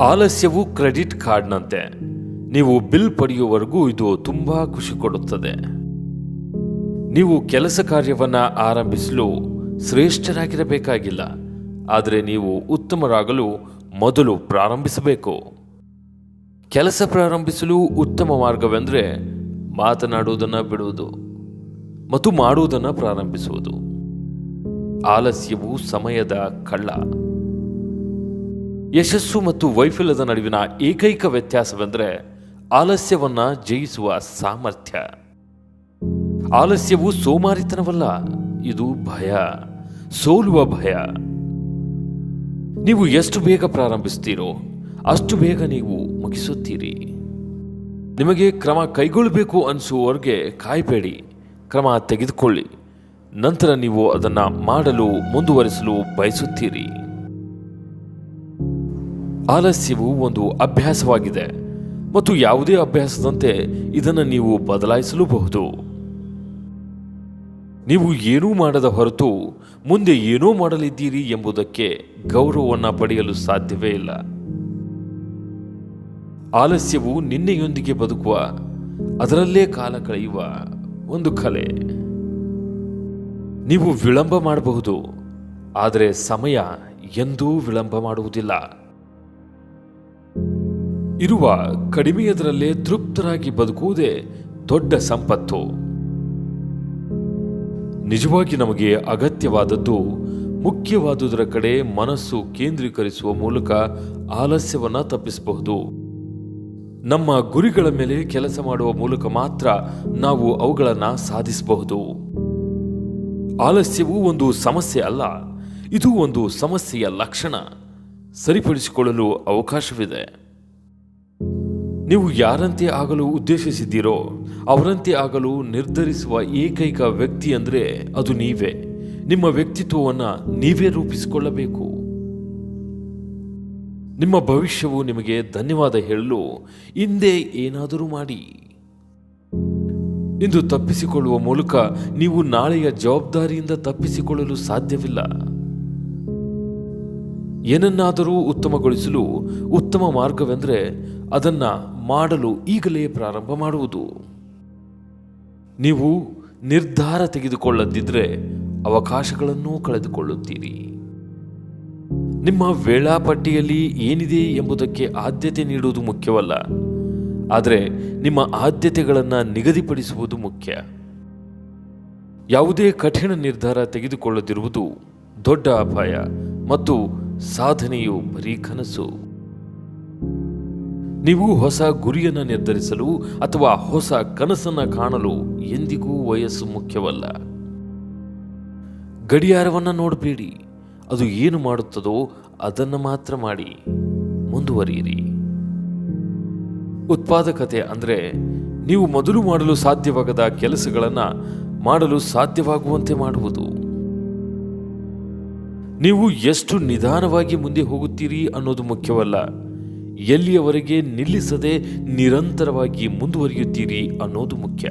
ಆಲಸ್ಯವು credit ಕಾರ್ಡ್ನಂತೆ. ನೀವು bill ಪಡೆಯುವವರೆಗೂ ಇದು ತುಂಬಾ ಖುಷಿ ಕೊಡುತ್ತದೆ. ನೀವು ಕೆಲಸ ಕಾರ್ಯವನ್ನು ಆರಂಭಿಸಲು ಶ್ರೇಷ್ಠರಾಗಿರಬೇಕಾಗಿಲ್ಲ. ಆದರೆ ನೀವು ಉತ್ತಮರಾಗಲು ಮೊದಲು ಪ್ರಾರಂಭಿಸಬೇಕು. ಕೆಲಸ ಪ್ರಾರಂಭಿಸಲು ಉತ್ತಮ ಮಾರ್ಗವೆಂದರೆ ಮಾತನಾಡುವುದನ್ನು ಬಿಡುವುದು ಮತ್ತು ಮಾಡುವುದನ್ನು ಪ್ರಾರಂಭಿಸುವುದು. ಆಲಸ್ಯವು ಸಮಯದ ಕಳ್ಳ. ಯಶಸ್ಸು ಮತ್ತು ವೈಫಲ್ಯದ ನಡುವಿನ ಏಕೈಕ ವ್ಯತ್ಯಾಸವೆಂದರೆ ಆಲಸ್ಯವನ್ನು ಜಯಿಸುವ ಸಾಮರ್ಥ್ಯ. ಆಲಸ್ಯವು ಸೋಮಾರಿತನವಲ್ಲ, ಇದು ಭಯ, ಸೋಲುವ ಭಯ. ನೀವು ಎಷ್ಟು ಬೇಗ ಪ್ರಾರಂಭಿಸ್ತೀರೋ ಅಷ್ಟು ಬೇಗ ನೀವು ಮುಗಿಸುತ್ತೀರಿ. ನಿಮಗೆ ಕ್ರಮ ಕೈಗೊಳ್ಳಬೇಕು ಅನಿಸುವವರೆಗೆ ಕಾಯಬೇಡಿ, ಕ್ರಮ ತೆಗೆದುಕೊಳ್ಳಿ, ನಂತರ ನೀವು ಅದನ್ನು ಮಾಡಲು ಮುಂದುವರಿಸಲು ಬಯಸುತ್ತೀರಿ. ಆಲಸ್ಯವು ಒಂದು ಅಭ್ಯಾಸವಾಗಿದೆ ಮತ್ತು ಯಾವುದೇ ಅಭ್ಯಾಸದಂತೆ ಇದನ್ನು ನೀವು ಬದಲಾಯಿಸಲೂಬಹುದು. ನೀವು ಏನೂ ಮಾಡದ ಹೊರತು ಮುಂದೆ ಏನೂ ಮಾಡಲಿದ್ದೀರಿ ಎಂಬುದಕ್ಕೆ ಗೌರವವನ್ನು ಪಡೆಯಲು ಸಾಧ್ಯವೇ ಇಲ್ಲ. ಆಲಸ್ಯವು ನಿನ್ನೆಯೊಂದಿಗೆ ಬದುಕುವ, ಅದರಲ್ಲೇ ಕಾಲ ಕಳೆಯುವ ಒಂದು ಕಲೆ. ನೀವು ವಿಳಂಬ ಮಾಡಬಹುದು, ಆದರೆ ಸಮಯ ಎಂದೂ ವಿಳಂಬ ಮಾಡುವುದಿಲ್ಲ. ಇರುವ ಕಡಿಮೆಯದರಲ್ಲೇ ತೃಪ್ತರಾಗಿ ಬದುಕುವುದೇ ದೊಡ್ಡ ಸಂಪತ್ತು. ನಿಜವಾಗಿ ನಮಗೆ ಅಗತ್ಯವಾದದ್ದು ಮುಖ್ಯವಾದುದರ ಕಡೆ ಮನಸ್ಸು ಕೇಂದ್ರೀಕರಿಸುವ ಮೂಲಕ ಆಲಸ್ಯವನ್ನು ತಪ್ಪಿಸಬಹುದು. ನಮ್ಮ ಗುರಿಗಳ ಮೇಲೆ ಕೆಲಸ ಮಾಡುವ ಮೂಲಕ ಮಾತ್ರ ನಾವು ಅವುಗಳನ್ನು ಸಾಧಿಸಬಹುದು. ಆಲಸ್ಯವು ಒಂದು ಸಮಸ್ಯೆ ಅಲ್ಲ, ಇದು ಒಂದು ಸಮಸ್ಯೆಯ ಲಕ್ಷಣ. ಸರಿಪಡಿಸಿಕೊಳ್ಳಲು ಅವಕಾಶವಿದೆ. ನೀವು ಯಾರಂತೆ ಆಗಲು ಉದ್ದೇಶಿಸಿದ್ದೀರೋ, ಅವರಂತೆ ಆಗಲು ನಿರ್ಧರಿಸುವ ಏಕೈಕ ವ್ಯಕ್ತಿ ಅಂದರೆ ಅದು ನೀವೇ. ನಿಮ್ಮ ವ್ಯಕ್ತಿತ್ವವನ್ನು ನೀವೇ ರೂಪಿಸಿಕೊಳ್ಳಬೇಕು. ನಿಮ್ಮ ಭವಿಷ್ಯವು ನಿಮಗೆ ಧನ್ಯವಾದ ಹೇಳಲು ಹಿಂದೆ ಏನಾದರೂ ಮಾಡಿ. ಇಂದು ತಪ್ಪಿಸಿಕೊಳ್ಳುವ ಮೂಲಕ ನೀವು ನಾಳೆಯ ಜವಾಬ್ದಾರಿಯಿಂದ ತಪ್ಪಿಸಿಕೊಳ್ಳಲು ಸಾಧ್ಯವಿಲ್ಲ. ಏನನ್ನಾದರೂ ಉತ್ತಮಗೊಳಿಸಲು ಉತ್ತಮ ಮಾರ್ಗವೆಂದರೆ ಅದನ್ನ ಮಾಡಲು ಈಗಲೇ ಪ್ರಾರಂಭ ಮಾಡುವುದು. ನೀವು ನಿರ್ಧಾರ ತೆಗೆದುಕೊಳ್ಳದಿದ್ದರೆ ಅವಕಾಶಗಳನ್ನು ಕಳೆದುಕೊಳ್ಳುತ್ತೀರಿ. ನಿಮ್ಮ ವೇಳಾಪಟ್ಟಿಯಲ್ಲಿ ಏನಿದೆ ಎಂಬುದಕ್ಕೆ ಆದ್ಯತೆ ನೀಡುವುದು ಮುಖ್ಯವಲ್ಲ. ಆದರೆ ನಿಮ್ಮ ಆದ್ಯತೆಗಳನ್ನು ನಿಗದಿಪಡಿಸುವುದು ಮುಖ್ಯ. ಯಾವುದೇ ಕಠಿಣ ನಿರ್ಧಾರ ತೆಗೆದುಕೊಳ್ಳದಿರುವುದು ದೊಡ್ಡ ಅಪಾಯ ಮತ್ತು ಸಾಧನೆಯು ಬರೀ ಕನಸು. ನೀವು ಹೊಸ ಗುರಿಯನ್ನು ನಿರ್ಧರಿಸಲು ಅಥವಾ ಹೊಸ ಕನಸನ್ನು ಕಾಣಲು ಎಂದಿಗೂ ವಯಸ್ಸು ಮುಖ್ಯವಲ್ಲ. ಗಡಿಯಾರವನ್ನು ನೋಡಬೇಡಿ. ಅದು ಏನು ಮಾಡುತ್ತದೋ ಅದನ್ನು ಮಾತ್ರ ಮಾಡಿ. ಮುಂದುವರಿಯಿರಿ. ಉತ್ಪಾದಕತೆ ಅಂದರೆ ನೀವು ಮೊದಲು ಮಾಡಲು ಸಾಧ್ಯವಾಗದ ಕೆಲಸಗಳನ್ನು ಮಾಡಲು ಸಾಧ್ಯವಾಗುವಂತೆ ಮಾಡುವುದು. ನೀವು ಎಷ್ಟು ನಿಧಾನವಾಗಿ ಮುಂದೆ ಹೋಗುತ್ತೀರಿ ಅನ್ನೋದು ಮುಖ್ಯವಲ್ಲ. ಎಲ್ಲಿಯವರೆಗೆ ನಿಲ್ಲಿಸದೆ ನಿರಂತರವಾಗಿ ಮುಂದುವರಿಯುತ್ತೀರಿ ಅನ್ನೋದು ಮುಖ್ಯ.